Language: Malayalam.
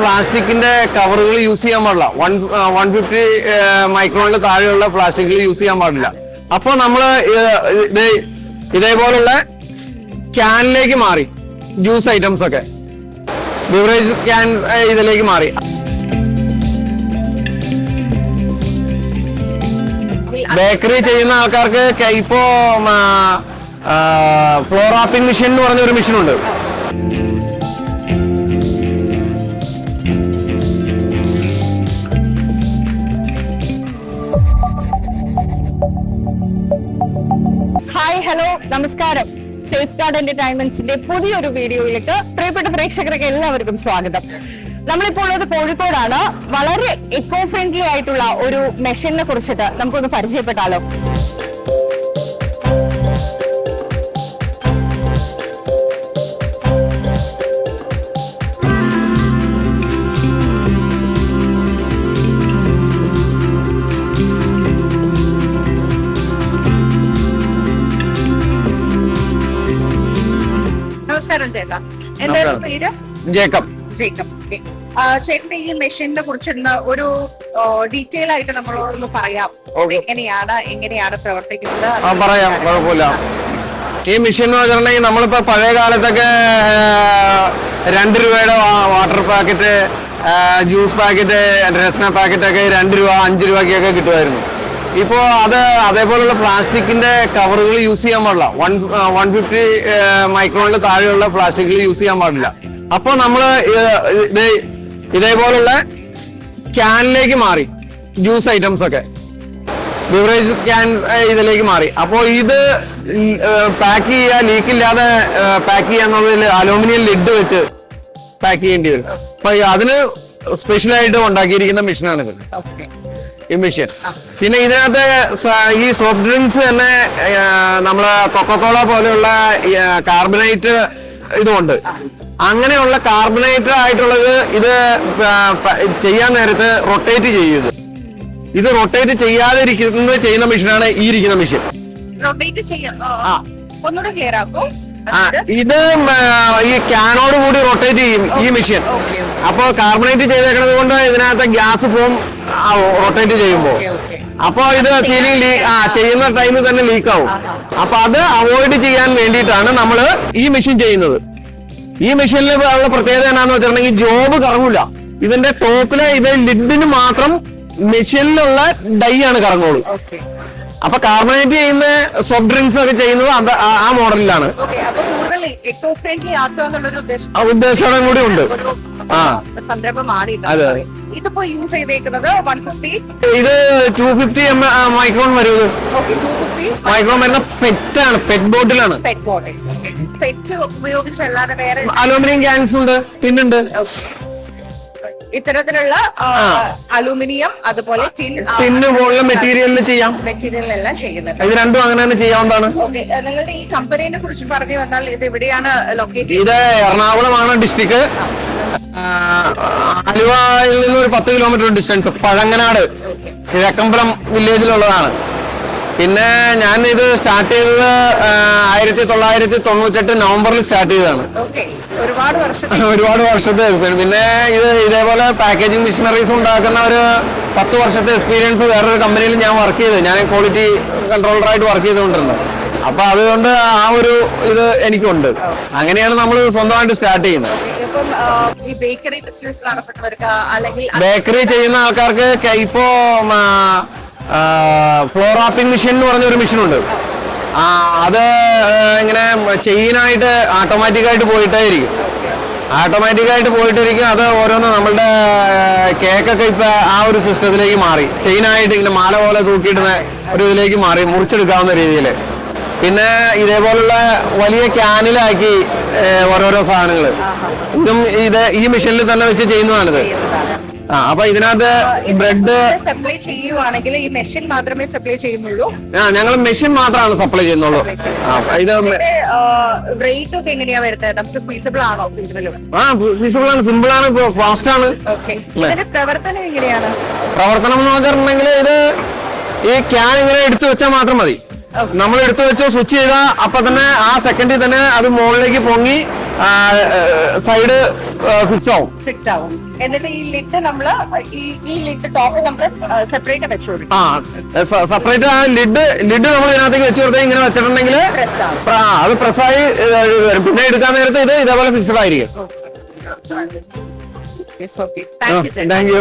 പ്ലാസ്റ്റിക്കിന്റെ കവറുകൾ യൂസ് ചെയ്യാൻ പാടില്ല. വൺ വൺ ഫിഫ്റ്റി മൈക്രോണിൽ താഴെയുള്ള പ്ലാസ്റ്റിക്കുകൾ യൂസ് ചെയ്യാൻ പാടില്ല. അപ്പോൾ നമ്മൾ ഇത് ഇതേപോലുള്ള ക്യാനിലേക്ക് മാറി. ജ്യൂസ് ഐറ്റംസ് ഒക്കെ. ബിവറേജ് ക്യാൻ ഇതിലേക്ക് മാറി. ബേക്കറി ചെയ്യുന്ന ആൾക്കാർക്ക് ഇപ്പോ ഫ്ലോറാപ്പിംഗ് മെഷീൻ എന്ന് പറഞ്ഞ ഒരു മെഷീൻ ഉണ്ട് ഹായ് ഹലോ നമസ്കാരം. സേഫ് ഗാർഡ് എന്റർടൈൻമെന്റ്സിന്റെ പുതിയൊരു വീഡിയോയിലേക്ക് പ്രിയപ്പെട്ട പ്രേക്ഷകർക്ക് എല്ലാവർക്കും സ്വാഗതം. നമ്മളിപ്പോൾ ഉള്ളത് കോഴിക്കോടാണ്. വളരെ എക്കോ ഫ്രണ്ട്ലി ആയിട്ടുള്ള ഒരു മെഷീനെ കുറിച്ചിട്ട് നമുക്കൊന്ന് പരിചയപ്പെട്ടാലോ? നമസ്കാരം ചേട്ടാ. എന്തായാലും. പേര്? ജേക്കബ്. ജേക്കബ് ചേട്ടന്റെ ഈ മെഷീനെ കുറിച്ചുള്ള ഒരു ഡീറ്റെയിൽ ആയിട്ട് നമ്മളോടൊന്ന് പറയാം. എങ്ങനെയാണ് എങ്ങനെയാണ് പ്രവർത്തിക്കുന്നത്? പറയാം. കുഴപ്പമില്ല. ഈ മെഷീൻ എന്ന് വെച്ചിട്ടുണ്ടെങ്കിൽ നമ്മളിപ്പോ പഴയ കാലത്തൊക്കെ രണ്ട് രൂപയുടെ water packet juice packet Rasna packet ഒക്കെ രണ്ട് രൂപ അഞ്ച് രൂപയ്ക്കൊക്കെ കിട്ടുമായിരുന്നു. ഇപ്പോ അത് അതേപോലുള്ള പ്ലാസ്റ്റിക്കിന്റെ കവറുകൾ യൂസ് ചെയ്യാൻ പാടില്ല. വൺ വൺ ഫിഫ്റ്റി മൈക്രോണിൽ താഴെയുള്ള പ്ലാസ്റ്റിക്കുകൾ യൂസ് ചെയ്യാൻ പാടില്ല. അപ്പോൾ നമ്മൾ ഇത് ഇതേപോലുള്ള ക്യാനിലേക്ക് മാറി. ജ്യൂസ് ഐറ്റംസ് ഒക്കെ. ബിവറേജ് ക്യാൻ ഇതിലേക്ക് മാറി. അപ്പോൾ ഇത് പാക്ക് ചെയ്യാ ലീക്ക് ഇല്ലാതെ പാക്ക് ചെയ്യാന്നുള്ളതിൽ അലൂമിനിയം ലിഡ് വെച്ച് പാക്ക് ചെയ്യേണ്ടി വരും. അപ്പൊ അതിന് സ്പെഷ്യലായിട്ട് ഉണ്ടാക്കിയിരിക്കുന്ന മെഷീനാണ് ഇത് ഓക്കെ. ഈ മെഷീൻ പിന്നെ ഇതിനകത്ത് ഈ സോഫ്റ്റ് ഡ്രിങ്ക്സ് തന്നെ നമ്മൾ നമ്മൾ കൊക്കക്കോള പോലെയുള്ള കാർബണേറ്റ് ഇതുമുണ്ട്. അങ്ങനെയുള്ള കാർബണേറ്റ് ആയിട്ടുള്ളത് ഇത് ചെയ്യാൻ നേരത്ത് റൊട്ടേറ്റ് ചെയ്യുന്നത്. ഇത് റൊട്ടേറ്റ് ചെയ്യാതിരിക്കുന്നത് ചെയ്യുന്ന മെഷീനാണ് ഈ ഇരിക്കുന്ന മെഷീൻ റൊട്ടേറ്റ് ചെയ്യാം. ഒന്നുകൂടെ ക്ലിയർ ആക്കും. ഇത് ഈ ക്യാനോട് കൂടി റൊട്ടേറ്റ് ചെയ്യും ഈ മെഷീൻ അപ്പോ കാർബണേറ്റ് ചെയ്തേക്കുന്നത് കൊണ്ട് ഇതിനകത്ത് ഗ്യാസ് ഫോം റൊട്ടേറ്റ് ചെയ്യുമ്പോൾ. അപ്പൊ ഇത് സീലിംഗ് ആ ചെയ്യുന്ന ടൈമിൽ തന്നെ ലീക്ക് ആവും. അപ്പൊ അത് അവോയ്ഡ് ചെയ്യാൻ വേണ്ടിയിട്ടാണ് നമ്മൾ ഈ മെഷീൻ ചെയ്യുന്നത്. ഈ മെഷീനിൽ ഉള്ള പ്രത്യേകത എന്നാന്ന് വെച്ചിട്ടുണ്ടെങ്കിൽ ജോബ് കറങ്ങൂല. ഇതിന്റെ ടോപ്പിലെ ഇത് ലിഡിന് മാത്രം മെഷീനിലുള്ള ഡൈ ആണ് കറങ്ങുള്ളൂ. അപ്പൊ കാർബണേറ്റ് ചെയ്യുന്ന സോഫ്റ്റ് ഡ്രിങ്ക്സ് ഒക്കെ ചെയ്യുന്നത് അത് ആ- മോഡലിലാണ് ഉദ്ദേശം കൂടി ഉണ്ട്. ആ. ഇത്. അതെ. ഇതിപ്പോ യൂസ് ചെയ്തേക്കുന്നത് വൺ ഇത് ടു ഫിഫ്റ്റി എം മൈക്രോൺ വരും ഇത്. ഓക്കെ ടു ഫിഫ്റ്റി മൈക്രോൺ വരുന്ന പെറ്റ് ആണ് പെറ്റ് ബോട്ടിലാണ് പെറ്റ് ബോട്ടിൽ പെറ്റ് ഉപയോഗിച്ചല്ലാതെ വേറെ അലൂമിനിയം ക്യാൻസ് ഉണ്ട് ടിന്നുണ്ട് ഇത്തരത്തിലുള്ള അലൂമിനിയം അതുപോലെ ടിൻ ടിന്ന് പോലുള്ള മെറ്റീരിയലിൽ ചെയ്യാം. മെറ്റീരിയൽ എല്ലാം ചെയ്യുന്നുണ്ട് ഇത് രണ്ടും അങ്ങനെ തന്നെ ചെയ്യാവുന്നതാണ്. ഓക്കെ നിങ്ങളുടെ ഈ കമ്പനീനെ കുറിച്ച് പറഞ്ഞു വന്നാൽ ഇത് എവിടെയാണ് ലൊക്കേറ്റ് ഇത് എറണാകുളമാണ് ഡിസ്ട്രിക്ട് ആലുവയിൽ നിന്ന് ഒരു പത്ത് കിലോമീറ്റർ ഡിസ്റ്റൻസ് പഴങ്ങനാട്. കിഴക്കമ്പലം വില്ലേജിലുള്ളതാണ് പിന്നെ ഞാൻ ഇത് സ്റ്റാർട്ട് ചെയ്തത് ആയിരത്തി തൊള്ളായിരത്തി തൊണ്ണൂറ്റെട്ട് നവംബറിൽ സ്റ്റാർട്ട് ചെയ്തതാണ്. ഒരുപാട് വർഷത്തെ പിന്നെ ഇത് ഇതേപോലെ പാക്കേജിംഗ് മെഷീനറീസ് ഉണ്ടാക്കുന്ന ഒരു പത്ത് വർഷത്തെ എക്സ്പീരിയൻസ് വേറൊരു കമ്പനിയിൽ ഞാൻ വർക്ക് ചെയ്തു. ഞാൻ ക്വാളിറ്റി കൺട്രോളറായിട്ട് വർക്ക് ചെയ്തുകൊണ്ടിരുന്നത് അപ്പൊ അതുകൊണ്ട് ആ ഒരു ഇത് എനിക്കുണ്ട്. അങ്ങനെയാണ് നമ്മൾ സ്വന്തമായിട്ട് സ്റ്റാർട്ട് ചെയ്യുന്നത്. ഇപ്പം ബേക്കറി ചെയ്യുന്ന ആൾക്കാർക്ക് ക- ഇപ്പോ ഫ്ലോറാപ്പിംഗ് മെഷീൻ എന്ന് പറഞ്ഞ ഒരു മെഷീനുണ്ട് അത് ഇങ്ങനെ ചെയിനായിട്ട് ഓട്ടോമാറ്റിക് ആയിട്ട് പോയിട്ടേ ഇരിക്കും ഓട്ടോമാറ്റിക് ആയിട്ട് പോയിട്ടിരിക്കും. അത് ഓരോന്ന് നമ്മളുടെ കേക്കൊക്കെ ഇപ്പൊ ആ ഒരു സിസ്റ്റത്തിലേക്ക് മാറി. ചെയിനായിട്ട് ഇങ്ങനെ മാല പോലെ തൂക്കിയിടുന്ന ഒരു ഇതിലേക്ക് മാറി മുറിച്ചെടുക്കാവുന്ന രീതിയിൽ. പിന്നെ ഇതേപോലുള്ള വലിയ ക്യാനിലാക്കി ഓരോരോ സാധനങ്ങൾ ഇതും ഇത് ഈ മെഷീനിൽ തന്നെ വെച്ച് ചെയ്യുന്നതാണിത്. അപ്പൊ ഇതിനകത്ത് ബ്രെഡ് സപ്ലൈ ചെയ്യുവാണെങ്കിൽ ഈ മെഷീൻ മാത്രമേ സപ്ലൈ ചെയ്യുന്നുള്ളൂ. ആ ഞങ്ങൾ മെഷീൻ മാത്രമാണ് സപ്ലൈ ചെയ്യുന്നുള്ളൂ. ഇത് റേറ്റ് ഒക്കെ എങ്ങനെയാ വരുന്നത്? നമുക്ക് ഫീസിബിൾ ആണോ ആ ഫീസിബിൾ ആണ് സിമ്പിൾ ആണ് ഫാസ്റ്റ് ആണ്. പ്രവർത്തനം എങ്ങനെയാണ്? പ്രവർത്തനം എന്ന് പറഞ്ഞിട്ടുണ്ടെങ്കിൽ ഇത് ഈ ക്യാൻ ഇങ്ങനെ എടുത്തു വെച്ചാൽ മാത്രം മതി. നമ്മൾ എടുത്തു വെച്ച് സ്വിച്ച് ചെയ്താൽ അപ്പൊ തന്നെ ആ സെക്കൻഡിൽ തന്നെ അത് മുകളിലേക്ക് പൊങ്ങി സൈഡ് ഫിക്സ് ആവും. ഫിക്സ് ആവും. എന്നിട്ട് ഈ ലിഡ് നമ്മൾ ഈ ലിഡ് ടോപ്പ് നമ്മൾ സെപ്പറേറ്റ് വെച്ചു കൊടുക്കും. ആ സെപ്പറേറ്റ് ആ ലിഡ് ലിഡ് നമ്മൾ ഇതിനകത്തേക്ക് വെച്ച് കൊടുത്താൽ ഇങ്ങനെ വെച്ചിട്ടുണ്ടെങ്കിൽ അത് പ്രസ്സായി വരും. പിന്നെ എടുക്കാൻ നേരത്തെ ഇത് ഇതേപോലെ ഫിക്സഡ് ആയിരിക്കും. Thank you